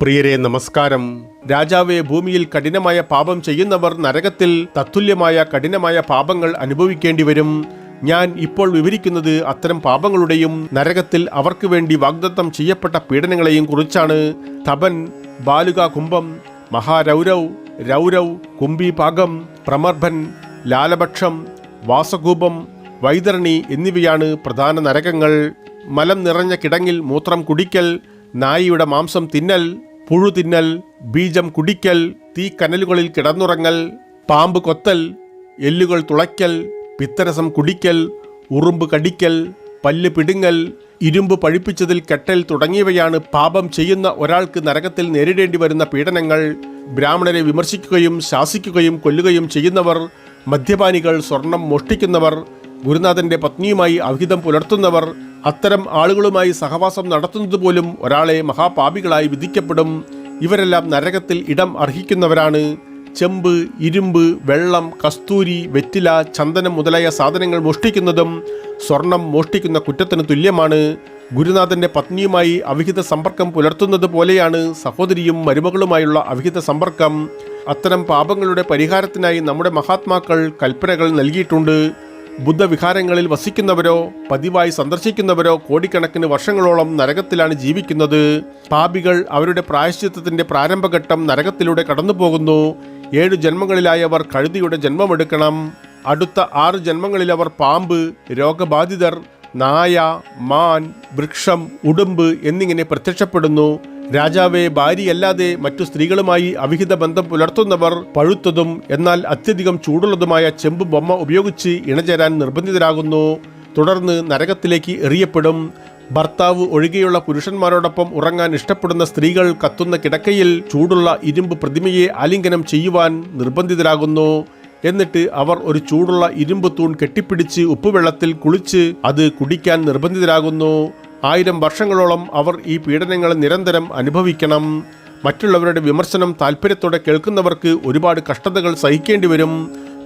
പ്രിയരെ നമസ്കാരം. രാജാവെ ഭൂമിയിൽ കഠിനമായ പാപം ചെയ്യുന്നവർ നരകത്തിൽ തത്തുല്യമായ കഠിനമായ പാപങ്ങൾ അനുഭവിക്കേണ്ടി വരും. ഞാൻ ഇപ്പോൾ വിവരിക്കുന്നത് അത്തരം പാപങ്ങളുടെയും നരകത്തിൽ അവർക്ക് വേണ്ടി വാഗ്ദത്തം ചെയ്യപ്പെട്ട പീഡനങ്ങളെയും കുറിച്ചാണ്. തപൻ ബാലുക കുംഭം മഹാരൗരവ് രൗരവ് കുംഭിപാകം പ്രമർഭൻ ലാലപക്ഷം വാസകൂപം വൈതരണി എന്നിവയാണ് പ്രധാന നരകങ്ങൾ. മലം നിറഞ്ഞ കിടങ്ങിൽ മൂത്രം കുടിക്കൽ നായിയുടെ മാംസം തിന്നൽ പുഴു തിന്നൽ ബീജം കുടിക്കൽ തീ തീക്കനലുകളിൽ കിടന്നുറങ്ങൽ പാമ്പ് കൊത്തൽ എല്ലുകൾ തുളയ്ക്കൽ പിത്തരസം കുടിക്കൽ ഉറുമ്പ് കടിക്കൽ പല്ല് പിടുങ്ങൽ ഇരുമ്പ് പഴിപ്പിച്ചതിൽ കെട്ടൽ തുടങ്ങിയവയാണ് പാപം ചെയ്യുന്ന ഒരാൾക്ക് നരകത്തിൽ നേരിടേണ്ടി വരുന്ന പീഡനങ്ങൾ. ബ്രാഹ്മണരെ വിമർശിക്കുകയും ശാസിക്കുകയും കൊല്ലുകയും ചെയ്യുന്നവർ മദ്യപാനികൾ സ്വർണം മോഷ്ടിക്കുന്നവർ ഗുരുനാഥന്റെ പത്നിയുമായി അവിഹിതം പുലർത്തുന്നവർ അത്തരം ആളുകളുമായി സഹവാസം നടത്തുന്നത് പോലും ഒരാളെ മഹാപാപികളായി വിധിക്കപ്പെടും. ഇവരെല്ലാം നരകത്തിൽ ഇടം അർഹിക്കുന്നവരാണ്. ചെമ്പ് ഇരുമ്പ് വെള്ളം കസ്തൂരി വെറ്റില ചന്ദനം മുതലായ സാധനങ്ങൾ മോഷ്ടിക്കുന്നതും സ്വർണം മോഷ്ടിക്കുന്ന കുറ്റത്തിന് തുല്യമാണ്. ഗുരുനാഥന്റെ പത്നിയുമായി അവിഹിത സമ്പർക്കം പുലർത്തുന്നത് പോലെയാണ് സഹോദരിയും മരുമകളുമായുള്ള അവിഹിത സമ്പർക്കം. അത്തരം പാപങ്ങളുടെ പരിഹാരത്തിനായി നമ്മുടെ മഹാത്മാക്കൾ കൽപ്പനകൾ നൽകിയിട്ടുണ്ട്. ബുദ്ധവിഹാരങ്ങളിൽ വസിക്കുന്നവരോ പതിവായി സന്ദർശിക്കുന്നവരോ കോടിക്കണക്കിന് വർഷങ്ങളോളം നരകത്തിലാണ് ജീവിക്കുന്നത്. പാപികൾ അവരുടെ പ്രായശ്ചിത്തത്തിന്റെ പ്രാരംഭഘട്ടം നരകത്തിലൂടെ കടന്നുപോകുന്നു. ഏഴു ജന്മങ്ങളിലായി അവർ കഴുതിയുടെ ജന്മമെടുക്കണം. അടുത്ത ആറ് ജന്മങ്ങളിൽ അവർ പാമ്പ് രോഗബാധിതർ നായ മാൻ വൃക്ഷം ഉടുമ്പ് എന്നിങ്ങനെ പ്രത്യക്ഷപ്പെടുന്നു. രാജാവെ ഭാര്യയല്ലാതെ മറ്റു സ്ത്രീകളുമായി അവിഹിത ബന്ധം പുലർത്തുന്നവർ പഴുത്തതും എന്നാൽ അത്യധികം ചൂടുള്ളതുമായ ചെമ്പ് ബൊമ്മ ഉപയോഗിച്ച് ഇണചേരാൻ നിർബന്ധിതരാകുന്നു. തുടർന്ന് നരകത്തിലേക്ക് എറിയപ്പെടും. ഭർത്താവ് ഒഴികെയുള്ള പുരുഷന്മാരോടൊപ്പം ഉറങ്ങാൻ ഇഷ്ടപ്പെടുന്ന സ്ത്രീകൾ കത്തുന്ന കിടക്കയിൽ ചൂടുള്ള ഇരുമ്പ് പ്രതിമയെ ആലിംഗനം ചെയ്യുവാൻ നിർബന്ധിതരാകുന്നു. എന്നിട്ട് അവർ ഒരു ചൂടുള്ള ഇരുമ്പ് തൂൺ കെട്ടിപ്പിടിച്ച് ഉപ്പുവെള്ളത്തിൽ കുളിച്ച് അത് കുടിക്കാൻ നിർബന്ധിതരാകുന്നു. ആയിരം വർഷങ്ങളോളം അവർ ഈ പീഡനങ്ങൾ നിരന്തരം അനുഭവിക്കണം. മറ്റുള്ളവരുടെ വിമർശനം താല്പര്യത്തോടെ കേൾക്കുന്നവർക്ക് ഒരുപാട് കഷ്ടതകൾ സഹിക്കേണ്ടി വരും.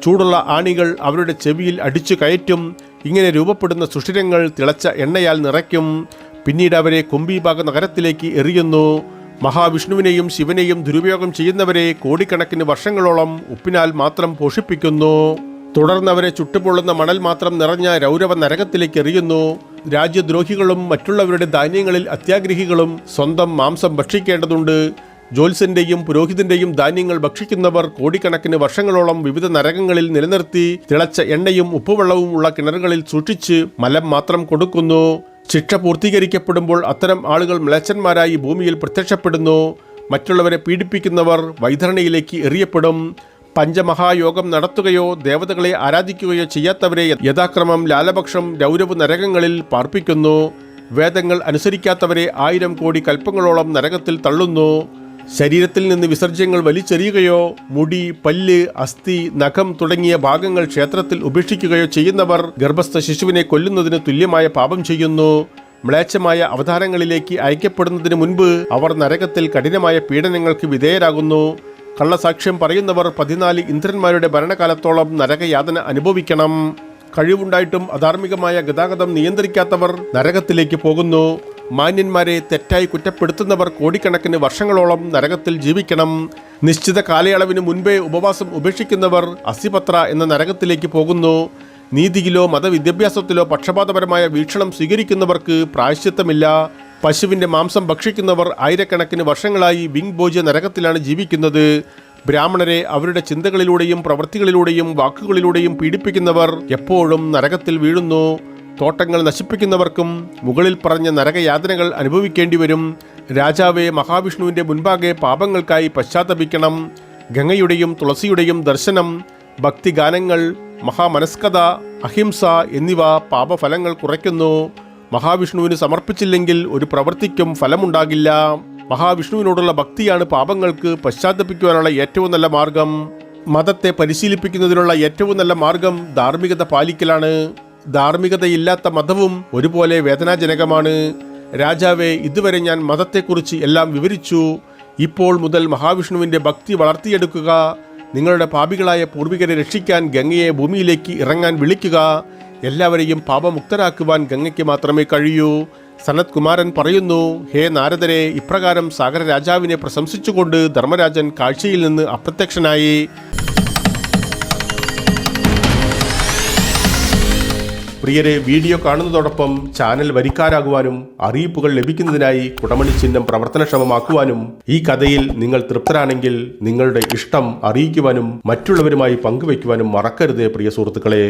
ചൂടുള്ള ആണികൾ അവരുടെ ചെവിയിൽ അടിച്ചു കയറ്റും. ഇങ്ങനെ രൂപപ്പെടുന്ന സുഷിരങ്ങൾ തിളച്ച എണ്ണയാൽ നിറയ്ക്കും. പിന്നീട് അവരെ കുംഭീഭാഗ നഗരത്തിലേക്ക് എറിയുന്നു. മഹാവിഷ്ണുവിനെയും ശിവനെയും ദുരുപയോഗം ചെയ്യുന്നവരെ കോടിക്കണക്കിന് വർഷങ്ങളോളം ഉപ്പിനാൽ മാത്രം പോഷിപ്പിക്കുന്നു. തുടർന്ന് അവരെ ചുട്ടുപൊള്ളുന്ന മണൽ മാത്രം നിറഞ്ഞ രൗരവ നരകത്തിലേക്ക് എറിയുന്നു. രാജ്യദ്രോഹികളും മറ്റുള്ളവരുടെ ധാന്യങ്ങളിൽ അത്യാഗ്രഹികളും സ്വന്തം മാംസം ഭക്ഷിക്കേണ്ടതുണ്ട്. ജോത്സ്യന്റെയും പുരോഹിതന്റെയും ധാന്യങ്ങൾ ഭക്ഷിക്കുന്നവർ കോടിക്കണക്കിന് വർഷങ്ങളോളം വിവിധ നരകങ്ങളിൽ നിലനിർത്തി തിളച്ച എണ്ണയും ഉപ്പുവെള്ളവും ഉള്ള കിണറുകളിൽ സൂക്ഷിച്ച് മലം മാത്രം കൊടുക്കുന്നു. ശിക്ഷ പൂർത്തീകരിക്കപ്പെടുമ്പോൾ അത്തരം ആളുകൾ മ്ലേച്ഛന്മാരായി ഭൂമിയിൽ പ്രത്യക്ഷപ്പെടുന്നു. മറ്റുള്ളവരെ പീഡിപ്പിക്കുന്നവർ വൈതരണയിലേക്ക് എറിയപ്പെടും. പഞ്ചമഹായോഗം നടത്തുകയോ ദേവതകളെ ആരാധിക്കുകയോ ചെയ്യാത്തവരെ യഥാക്രമം ലാലപക്ഷം രൗരവ് നരകങ്ങളിൽ പാർപ്പിക്കുന്നു. വേദങ്ങൾ അനുസരിക്കാത്തവരെ ആയിരം കോടി കൽപ്പങ്ങളോളം നരകത്തിൽ തള്ളുന്നു. ശരീരത്തിൽ നിന്ന് വിസർജ്യങ്ങൾ വലിച്ചെറിയുകയോ മുടി പല്ല് അസ്ഥി നഖം തുടങ്ങിയ ഭാഗങ്ങൾ ക്ഷേത്രത്തിൽ ഉപേക്ഷിക്കുകയോ ചെയ്യുന്നവർ ഗർഭസ്ഥ ശിശുവിനെ കൊല്ലുന്നതിന് തുല്യമായ പാപം ചെയ്യുന്നു. മ്ലേച്ഛമായ അവതാരങ്ങളിലേക്ക് അയക്കപ്പെടുന്നതിന് മുൻപ് അവർ നരകത്തിൽ കഠിനമായ പീഡനങ്ങൾക്ക് വിധേയരാകുന്നു. കള്ളസാക്ഷ്യം പറയുന്നവർ പതിനാല് ഇന്ദ്രന്മാരുടെ ഭരണകാലത്തോളം നരകയാതന അനുഭവിക്കണം. കഴിവുണ്ടായിട്ടും അധാർമികമായ ഗതാഗതം നിയന്ത്രിക്കാത്തവർ നരകത്തിലേക്ക് പോകുന്നു. മാന്യന്മാരെ തെറ്റായി കുറ്റപ്പെടുത്തുന്നവർ കോടിക്കണക്കിന് വർഷങ്ങളോളം നരകത്തിൽ ജീവിക്കണം. നിശ്ചിത കാലയളവിന് മുൻപേ ഉപവാസം ഉപേക്ഷിക്കുന്നവർ അസിപത്ര എന്ന നരകത്തിലേക്ക് പോകുന്നു. നീതിയിലോ മതവിദ്യാഭ്യാസത്തിലോ പക്ഷപാതപരമായ വീക്ഷണം സ്വീകരിക്കുന്നവർക്ക് പ്രായശ്ചിത്തമില്ല. പശുവിന്റെ മാംസം ഭക്ഷിക്കുന്നവർ ആയിരക്കണക്കിന് വർഷങ്ങളായി വിങ് ഭോജ നരകത്തിലാണ് ജീവിക്കുന്നത്. ബ്രാഹ്മണരെ അവരുടെ ചിന്തകളിലൂടെയും പ്രവൃത്തികളിലൂടെയും വാക്കുകളിലൂടെയും പീഡിപ്പിക്കുന്നവർ എപ്പോഴും നരകത്തിൽ വീഴുന്നു. തോട്ടങ്ങൾ നശിപ്പിക്കുന്നവർക്കും മുകളിൽ പറഞ്ഞ നരകയാതനകൾ അനുഭവിക്കേണ്ടി വരും. രാജാവെ മഹാവിഷ്ണുവിന്റെ മുൻപാകെ പാപങ്ങൾക്കായി പശ്ചാത്തപിക്കണം. ഗംഗയുടെയും തുളസിയുടെയും ദർശനം ഭക്തിഗാനങ്ങൾ മഹാമനസ്കത അഹിംസ എന്നിവ പാപഫലങ്ങൾ കുറയ്ക്കുന്നു. മഹാവിഷ്ണുവിന് സമർപ്പിച്ചില്ലെങ്കിൽ ഒരു പ്രവൃത്തിക്കും ഫലമുണ്ടാകില്ല. മഹാവിഷ്ണുവിനോടുള്ള ഭക്തിയാണ് പാപങ്ങൾക്ക് പശ്ചാത്തപിക്കുവാനുള്ള ഏറ്റവും നല്ല മാർഗം. മതത്തെ പരിശീലിപ്പിക്കുന്നതിനുള്ള ഏറ്റവും നല്ല മാർഗം ധാർമ്മികത പാലിക്കലാണ്. ധാർമ്മികതയില്ലാത്ത മതവും ഒരുപോലെ വേദനാജനകമാണ്. രാജാവെ ഇതുവരെ ഞാൻ മതത്തെക്കുറിച്ച് എല്ലാം വിവരിച്ചു. ഇപ്പോൾ മുതൽ മഹാവിഷ്ണുവിന്റെ ഭക്തി വളർത്തിയെടുക്കുക. നിങ്ങളുടെ പാപികളായ പൂർവികരെ രക്ഷിക്കാൻ ഗംഗയെ ഭൂമിയിലേക്ക് ഇറങ്ങാൻ വിളിക്കുക. എല്ലാവരെയും പാപമുക്തരാക്കുവാൻ ഗംഗയ്ക്ക് മാത്രമേ കഴിയൂ. സനത് കുമാരൻ പറയുന്നു ഹേ നാരദരെ ഇപ്രകാരം സാഗര രാജാവിനെ പ്രശംസിച്ചുകൊണ്ട് ധർമ്മരാജൻ കാഴ്ചയിൽ നിന്ന് അപ്രത്യക്ഷനായി. പ്രിയരെ വീഡിയോ കാണുന്നതോടൊപ്പം ചാനൽ വരിക്കാരാകുവാനും അറിയിപ്പുകൾ ലഭിക്കുന്നതിനായി കുടമണി ചിഹ്നം പ്രവർത്തനക്ഷമമാക്കുവാനും ഈ കഥയിൽ നിങ്ങൾ തൃപ്തരാണെങ്കിൽ നിങ്ങളുടെ ഇഷ്ടം അറിയിക്കുവാനും മറ്റുള്ളവരുമായി പങ്കുവയ്ക്കുവാനും മറക്കരുത് പ്രിയ സുഹൃത്തുക്കളെ.